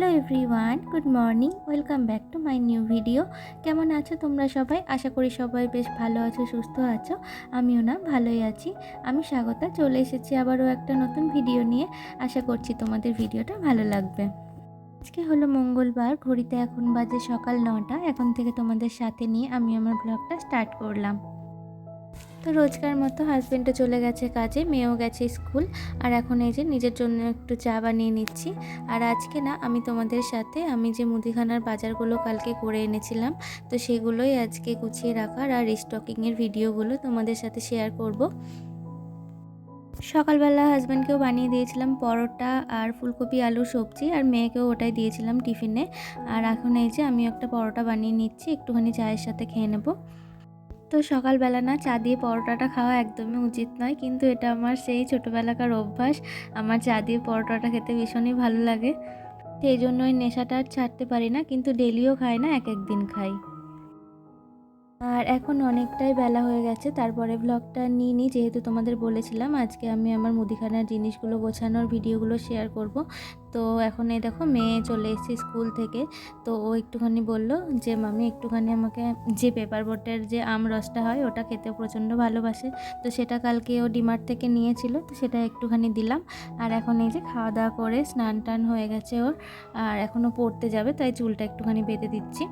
Hello everyone, good morning, welcome back to my new video. কেমন আছো তোমরা সবাই? আশা করি সবাই বেশ ভালো আছো, সুস্থ আছো। আমিও না, ভালোই আছি। আমি স্বাগতা, চলে এসেছি আবারও একটা নতুন ভিডিও নিয়ে। আশা করছি তোমাদের ভিডিওটা ভালো লাগবে। আজকে হলো মঙ্গলবার, ঘড়িতে এখন বাজে সকাল নটা। এখন থেকে তোমাদের সাথে নিয়ে আমি আমার ব্লগটা স্টার্ট করলাম। তো রোজকার মতো হাজব্যান্ডও চলে গেছে কাজে, মেয়েও গেছে স্কুল আর এখন এই যে নিজের জন্য একটু চা বানিয়ে নিচ্ছি। আর আজকে না, আমি তোমাদের সাথে আমি যে মুদিখানার বাজারগুলো কালকে করে এনেছিলাম, তো সেগুলোই আজকে গুছিয়ে রাখার আর স্টকিংয়ের ভিডিওগুলো তোমাদের সাথে শেয়ার করব। সকালবেলা হাজব্যান্ডকেও বানিয়ে দিয়েছিলাম পরোটা আর ফুলকপি, আলু, সবজি, আর মেয়েকেও ওটাই দিয়েছিলাম টিফিনে আর এখন এই যে আমি একটা পরোটা বানিয়ে নিচ্ছি, একটুখানি চায়ের সাথে খেয়ে নেব। তো সকালবেলা না চা দিয়ে পরোটাটা খাওয়া একদমই উচিত নয়। কিন্তু এটা আমার সেই ছোটোবেলাকার অভ্যাস। আমার চা দিয়ে পরোটাটা খেতে ভীষণই ভালো লাগে। সেই জন্য ওই নেশাটা আর ছাড়তে পারি না। কিন্তু ডেলিও খাই না এক এক দিন খাই। আর এখন অনেকটাই বেলা হয়ে গেছে, তারপরে ব্লগটা নিয়ে নিই। যেহেতু তোমাদের বলেছিলাম, আজকে আমি আমার মুদিখানার জিনিসগুলো গোছানোর ভিডিওগুলো শেয়ার করব। তো এখন এই দেখো, মেয়ে চলে এসেছে স্কুল থেকে। তো ও একটুখানি বলল যে, মামি, একটুখানি আমাকে যে পেপার বোটের যে আম রসটা হয়, ওটা খেতে প্রচণ্ড ভালোবাসে। তো সেটা কালকে ও ডিমার্ট থেকে নিয়েছিল, তো সেটা একটুখানি দিলাম। আর এখন এই যে খাওয়া দাওয়া করে স্নান টান হয়ে গেছে ওর, আর এখনও পড়তে যাবে, তাই চুলটা একটুখানি বেঁধে দিচ্ছি।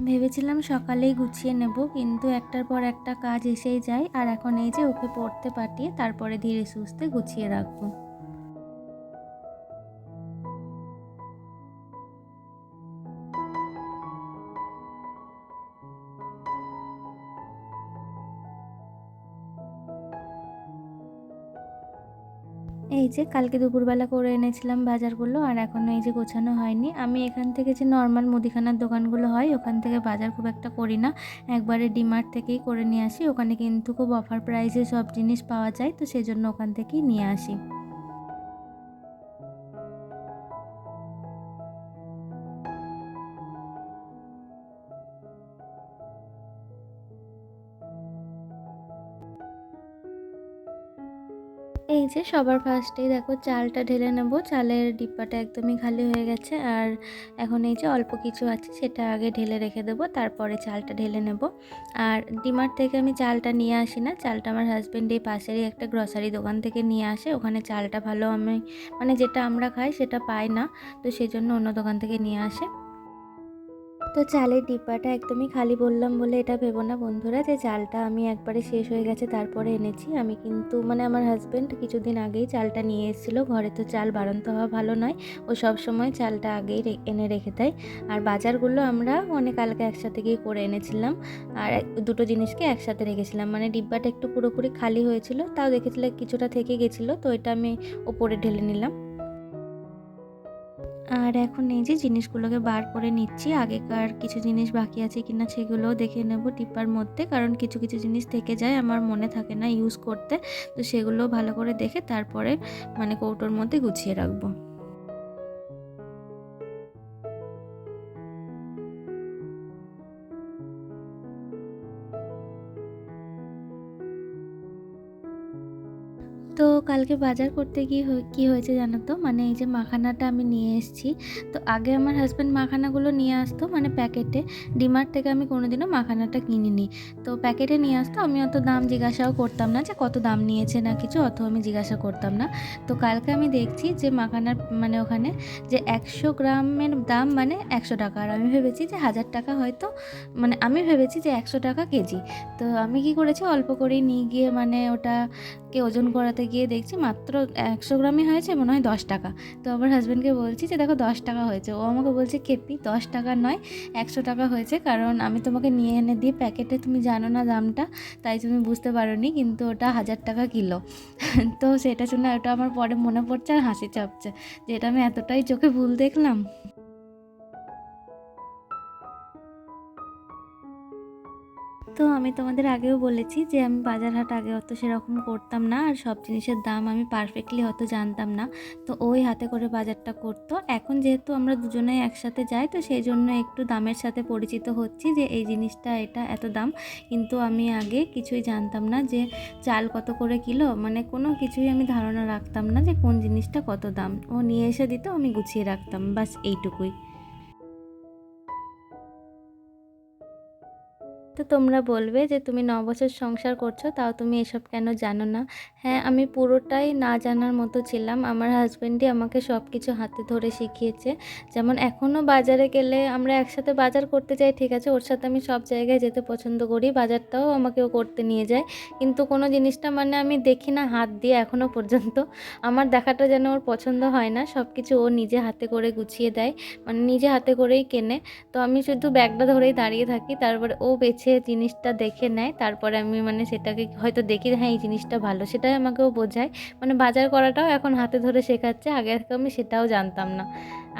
ভেবেছিলাম সকালেই গুছিয়ে নেব, কিন্তু একটার পর একটা কাজ এসেই যায়, আর এখন এই যে ওকে পড়তে পাঠিয়ে তারপরে ধীরে সুস্থে গুছিয়ে রাখব। এই যে কালকে দুপুরবেলা করে এনেছিলাম বাজারগুলো আর এখনও এই যে গোছানো হয়নি। আমি এখান থেকে যে নর্মাল মুদিখানার দোকানগুলো হয়, ওখান থেকে বাজার খুব একটা করি না। একবারে ডিমার্ট থেকেই করে নিয়ে আসি। ওখানে কিন্তু খুব অফার প্রাইসে সব জিনিস পাওয়া যায়, তো সেজন্য ওখান থেকেই নিয়ে আসি। এই যে সবার ফার্স্টেই দেখো চালটা ঢেলে নেব। চালের ডিব্বাটা একদমই খালি হয়ে গেছে। আর এখন এই যে অল্প কিছু আছে সেটা আগে ঢেলে রেখে দেবো, তারপরে চালটা ঢেলে নেব। আর ডিমার্ট থেকে আমি চালটা নিয়ে আসি না, চালটা আমার হাজব্যান্ড এই পাশেরই একটা গ্রসারি দোকান থেকে নিয়ে আসে। ওখানে চালটা ভালো আমি মানে যেটা আমরা খাই সেটা পাই না, তো সেই জন্য অন্য দোকান থেকে নিয়ে আসে। তো চালের ডিব্বাটা একদমই খালি বললাম বলে এটা ভেবো না বন্ধুরা, যে চালটা আমি একবারে শেষ হয়ে গেছে, তারপরে এনেছি। আমি কিন্তু মানে আমার হাজব্যান্ড কিছুদিন আগেই চালটা নিয়ে এসেছিল। ঘরে তো চাল বাড়ন্ত হওয়া ভালো নয়, ও সব সময় চালটা আগেই এনে রেখে দেয়। আর বাজারগুলো আমরা অনেক কালকে একসাথে গিয়ে করে এনেছিলাম। আর দুটো জিনিসকে একসাথে রেখেছিলাম। মানে ডিব্বাটা একটু পুরোপুরি খালি হয়েছিল, তাও দেখেছিলে কিছুটা থেকে গেছিল, তো এটা আমি ওপরে ঢেলে নিলাম। আর এখন এই যে জিনিসগুলোকে বার করে নিচ্ছি, আগেকার কিছু জিনিস বাকি আছে কিনা সেগুলোও দেখে নেব টিপার মধ্যে, কারণ কিছু কিছু জিনিস থেকে যায়, আমার মনে থাকে না ইউজ করতে। তো সেগুলো ভালো করে দেখে তারপরে মানে কৌটোর মধ্যে গুছিয়ে রাখব। তো কালকে বাজার করতে গিয়ে কী হয়েছে জানো তো? মানে এই যে মাখানাটা আমি নিয়ে এসেছি। তো আগে আমার হাজব্যান্ড মাখানাগুলো নিয়ে আসতো মানে প্যাকেটে ডিমার্ট থেকে আমি কোনোদিনও মাখানাটা কিনিনি। তো প্যাকেটে নিয়ে আসতো, আমি অত দাম জিজ্ঞাসাও করতাম না যে কত দাম নিয়েছে না কিছু, অত আমি জিজ্ঞাসা করতাম না। তো কালকে আমি দেখছি যে মাখানার মানে ওখানে যে একশো গ্রামের দাম মানে একশো টাকা। আর আমি ভেবেছি যে হাজার টাকা হয়তো মানে আমি ভেবেছি যে একশো টাকা কেজি। তো আমি কি করেছি, অল্প করেই নিয়ে গিয়ে মানে ওটাকে ওজন করাতে গিয়ে দেখছি মাত্র একশো গ্রামই হয়েছে, মনে হয় দশ টাকা। তো আমার হাজব্যান্ডকে বলছি যে, দেখো, দশ টাকা হয়েছে। ও আমাকে বলছে, কেপি, দশ টাকা নয়, একশো টাকা হয়েছে। কারণ আমি তোমাকে নিয়ে এনে দিই প্যাকেটে তুমি জানো না দামটা, তাই তুমি বুঝতে পারো নি কিন্তু ওটা হাজার টাকা কিলো। তো সেটা শুনে ওটা আমার পরে মনে পড়ছে আর হাসি চাপছে যে এটা আমি এতটাই চোখে ভুল দেখলাম। তো আমি তোমাদের আগেও বলেছি যে আমি বাজার হাট আগে অত সেরকম করতাম না আর সব জিনিসের দাম আমি পারফেক্টলি অত জানতাম না। তো ওই হাতে করে বাজারটা করতো। এখন যেহেতু আমরা দুজনেই একসাথে যাই, তো সেই জন্য একটু দামের সাথে পরিচিত হচ্ছি যে এই জিনিসটা এটা এত দাম। কিন্তু আমি আগে কিছুই জানতাম না যে চাল কত করে কিলো মানে কোনো কিছুই আমি ধারণা রাখতাম না যে কোন জিনিসটা কত দাম। ও নিয়ে এসে দিত, আমি গুছিয়ে রাখতাম। বাস এইটুকুই। তো তোমরা বলবে যে তুমি ন বছর সংসার করছ, তাও তুমি এসব কেন জানো না? হ্যাঁ আমি পুরোটাই না জানার মতো ছিলাম। আমার হাজব্যান্ডই আমাকে সব কিছু হাতে ধরে শিখিয়েছে। যেমন এখনও বাজারে গেলে আমরা একসাথে বাজার করতে যাই, ঠিক আছে? ওর সাথে আমি সব জায়গায় যেতে পছন্দ করি, বাজারটাও আমাকে ও করতে নিয়ে যায়। কিন্তু কোনো জিনিসটা মানে আমি দেখি না হাত দিয়ে এখনও পর্যন্ত। আমার দেখাটা যেন ওর পছন্দ হয় না সব কিছু ও নিজে হাতে করে গুছিয়ে দেয় মানে নিজে হাতে করেই কেনে। তো আমি শুধু ব্যাগটা ধরেই দাঁড়িয়ে থাকি, তারপরে ও বেছে জিনিসটা দেখে নেয়, তারপরে আমি মানে সেটাকে হয়তো দেখি হ্যাঁ এই জিনিসটা ভালো। সেটাই আমাকেও বোঝায়। মানে বাজার করাটাও এখন হাতে ধরে শেখাচ্ছে আগে আমি সেটাও জানতাম না।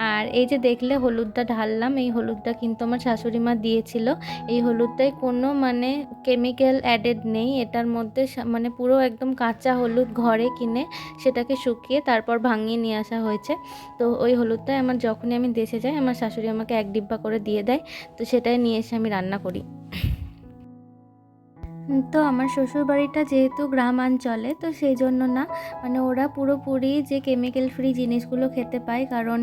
আর এই যে দেখলে হলুদটা ঢাললাম, এই হলুদটা কিন্তু আমার শাশুড়ি মা দিয়েছিল। এই হলুদটায় কোনো মানে কেমিক্যাল অ্যাডেড নেই। এটার মধ্যে মানে পুরো একদম কাঁচা হলুদ ঘরে কিনে সেটাকে শুকিয়ে তারপর ভাঙিয়ে নিয়ে আসা হয়েছে। তো ওই হলুদটাই আমার যখনই আমি দেশে যাই, আমার শাশুড়ি আমাকে এক ডিব্বা করে দিয়ে দেয়। তো সেটাই নিয়ে এসে আমি রান্না করি। তো আমার শ্বশুর বাড়িটা যেহেতু গ্রামাঞ্চলে, তো সেই জন্য না মানে ওরা পুরোপুরি যে কেমিক্যাল ফ্রি জিনিসগুলো খেতে পায়, কারণ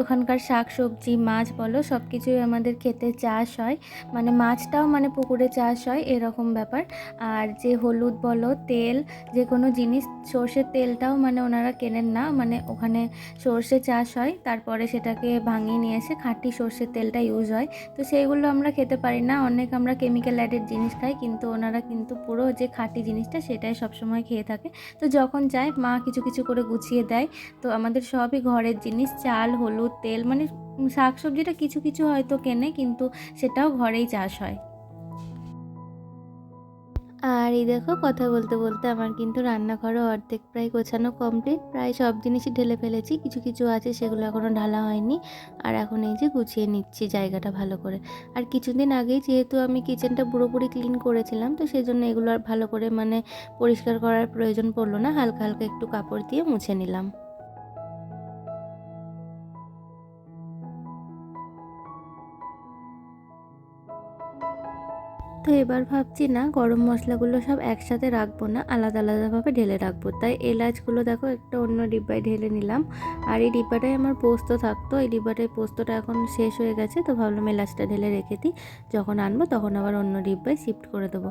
ওখানকার শাক সবজি মাছ বলো সব কিছুই আমাদের খেতে চাষ হয়। মানে মাছটাও মানে পুকুরে চাষ হয়, এরকম ব্যাপার। আর যে হলুদ বলো, তেল, যে কোনো জিনিস, সর্ষের তেলটাও মানে ওনারা কেনেন না মানে ওখানে সর্ষে চাষ হয়, তারপরে সেটাকে ভাঙিয়ে নিয়ে এসে খাঁটি সর্ষের তেলটা ইউজ হয়। তো সেইগুলো আমরা খেতে পারি না, অনেক আমরা কেমিক্যাল অ্যাডেড জিনিস খাই, কিন্তু ওনারা কিন্তু পুরো যে খাঁটি জিনিসটা সেটাই সবসময় খেয়ে থাকে। তো যখন যায়, মা কিছু কিছু করে গুছিয়ে দেয়। তো আমাদের সবই ঘরের জিনিস, চাল, হলুদ, তেল মানে শাক সবজিটা কিছু কিছু হয়তো কেনে, কিন্তু সেটাও ঘরেই চাষ হয়। আর এই দেখো কথা বলতে বলতে আমার কিন্তু রান্নাঘরও অর্ধেক প্রায় গোছানো কমপ্লিট প্রায় সব জিনিসই ঢেলে ফেলেছি, কিছু কিছু আছে সেগুলো এখনও ঢালা হয়নি। আর এখন এই যে গুছিয়ে নিচ্ছি জায়গাটা ভালো করে। আর কিছুদিন আগেই যেহেতু আমি কিচেনটা পুরোপুরি ক্লিন করেছিলাম, তো সেই জন্য এগুলো আর ভালো করে মানে পরিষ্কার করার প্রয়োজন পড়ল না, হালকা হালকা একটু কাপড় দিয়ে মুছে নিলাম। তো এবার ভাবছি না গরম মশলাগুলো সব একসাথে রাখব না, আলাদা আলাদাভাবে ঢেলে রাখব। তাই এলাচগুলো দেখো একটা অন্য ডিব্বায় ঢেলে নিলাম। আর এই ডিব্বাটায় আমার পোস্ত থাকতো, এই ডিব্বাটায় পোস্তটা এখন শেষ হয়ে গেছে, তো ভাবলাম এলাচটা ঢেলে রেখে দিই। যখন আনব তখন আবার অন্য ডিব্বায় শিফট করে দেবো।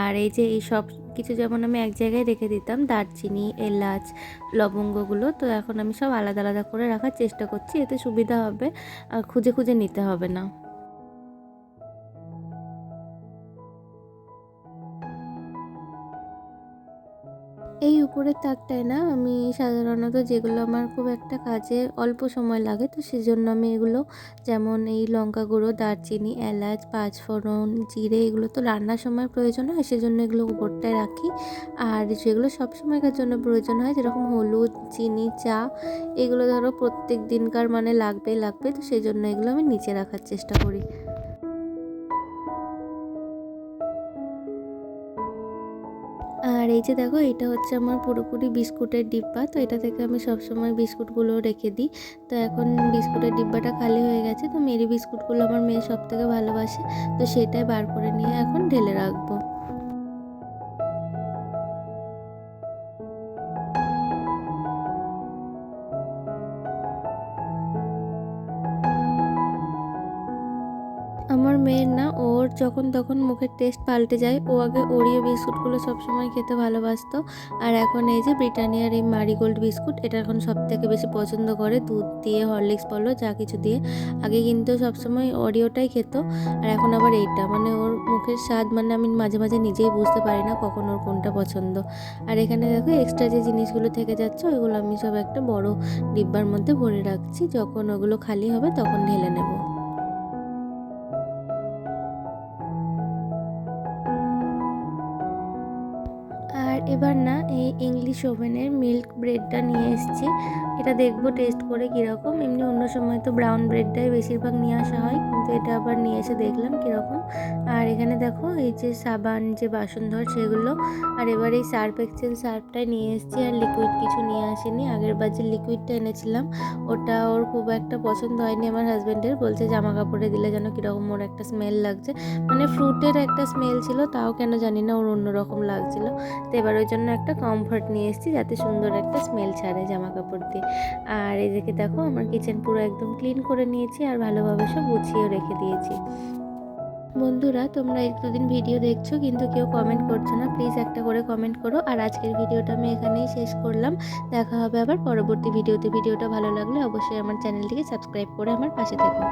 আর এই যে এই সব কিছু যেমন আমি এক জায়গায় রেখে দিতাম, দারচিনি, এলাচ, লবঙ্গগুলো, তো এখন আমি সব আলাদা আলাদা করে রাখার চেষ্টা করছি, এতে সুবিধা হবে, আর খুঁজে খুঁজে নিতে হবে না। উপরের তাকটায় না, আমি সাধারণত যেগুলো আমার খুব একটা কাজে অল্প সময় লাগে, তো সেজন্য আমি এগুলো যেমন এই লঙ্কা গুঁড়ো, দারচিনি, এলাচ, পাঁচফোড়ন, জিরে এগুলো তো রান্নার সময় প্রয়োজন হয়, সেজন্য এগুলো উপরটায় রাখি। আর যেগুলো সব সময়কার জন্য প্রয়োজন হয়, যেরকম হলুদ, চিনি, চা, এগুলো ধরো প্রত্যেক দিনকার মানে লাগবে লাগবে, তো সেই জন্য এগুলো আমি নিচে রাখার চেষ্টা করি। এই যে দেখো, এটা হচ্ছে আমার পুরোপুরি বিস্কুটের ডিব্বা। তো এটা থেকে আমি সবসময় বিস্কুটগুলো রেখে দিই। তো এখন বিস্কুটের ডিব্বাটা খালি হয়ে গেছে। তো মেরি বিস্কুটগুলো আমার মেয়ে সব থেকে ভালোবাসে। তো সেটাই বার করে নিয়ে এখন ঢেলে রাখব। যখন তখন মুখের টেস্ট পাল্টে যায়। ও আগে ওরিও বিস্কুটগুলো সবসময় খেতে ভালোবাসত। আর এখন এই যে ব্রিটানিয়ার এই মারিগোল্ড বিস্কুট, এটা এখন সব থেকে বেশি পছন্দ করে। দুধ দিয়ে, হরলিক্স বলো, যা কিছু দিয়ে। আগে কিন্তু সবসময় অরিওটাই খেত। আর এখন আবার এইটা। মানে ওর মুখের স্বাদ মানে আমি মাঝে মাঝে নিজেই বুঝতে পারি না কখন ওর কোনটা পছন্দ। আর এখানে দেখো এক্সট্রা যে জিনিসগুলো থেকে যাচ্ছে, ওইগুলো আমি সব একটা বড় ডিব্বার মধ্যে ভরে রাখছি। যখন ওগুলো খালি হবে তখন ঢেলে নেব। ইংলিশ ওভেনের মিল্ক ব্রেডটা নিয়ে এসেছি। এটা দেখব, টেস্ট করে কীরকম। এমনি অন্য সময় তো ব্রাউন ব্রেডটাই বেশিরভাগ নিয়ে আসা হয়, কিন্তু এটা আবার নিয়ে এসে দেখলাম কীরকম। আর এখানে দেখো, এই যে সাবান, যে বাসন ধর সেগুলো। আর এবার এই সার্ফ এক্সেল সার্ফটাই নিয়ে এসেছি, আর লিকুইড কিছু নিয়ে আসিনি। আগের বার যে লিকুইডটা এনেছিলাম, ওটা ওর খুব একটা পছন্দ হয়নি। আমার হাজব্যান্ডের বলছে জামা কাপড়ে দিলে যেন কীরকম ওর একটা স্মেল লাগছে। মানে ফ্রুটের একটা স্মেল ছিল, তাও কেন জানি না ওর অন্যরকম লাগছিল। তো এবার ওই জন্য একটা কমফর্ট নিয়ে এসেছি যাতে সুন্দর একটা স্মেল ছাড়ে জামা কাপড় দিয়ে। আর এদিকে দেখো, আমার কিচেন পুরো একদম ক্লিন করে নিয়েছি আর ভালোভাবে সব গুছিয়েও রেখে দিয়েছি। বন্ধুরা, তোমরা এক দুদিন ভিডিও দেখছ, কিন্তু কেউ কমেন্ট করছ না প্লিজ একটা করে কমেন্ট করো। আর আজকের ভিডিওটা আমি এখানেই শেষ করলাম। দেখা হবে আবার পরবর্তী ভিডিওতে ভিডিওটা ভালো লাগলে অবশ্যই আমার চ্যানেলটিকে সাবস্ক্রাইব করে আমার পাশে থেকো।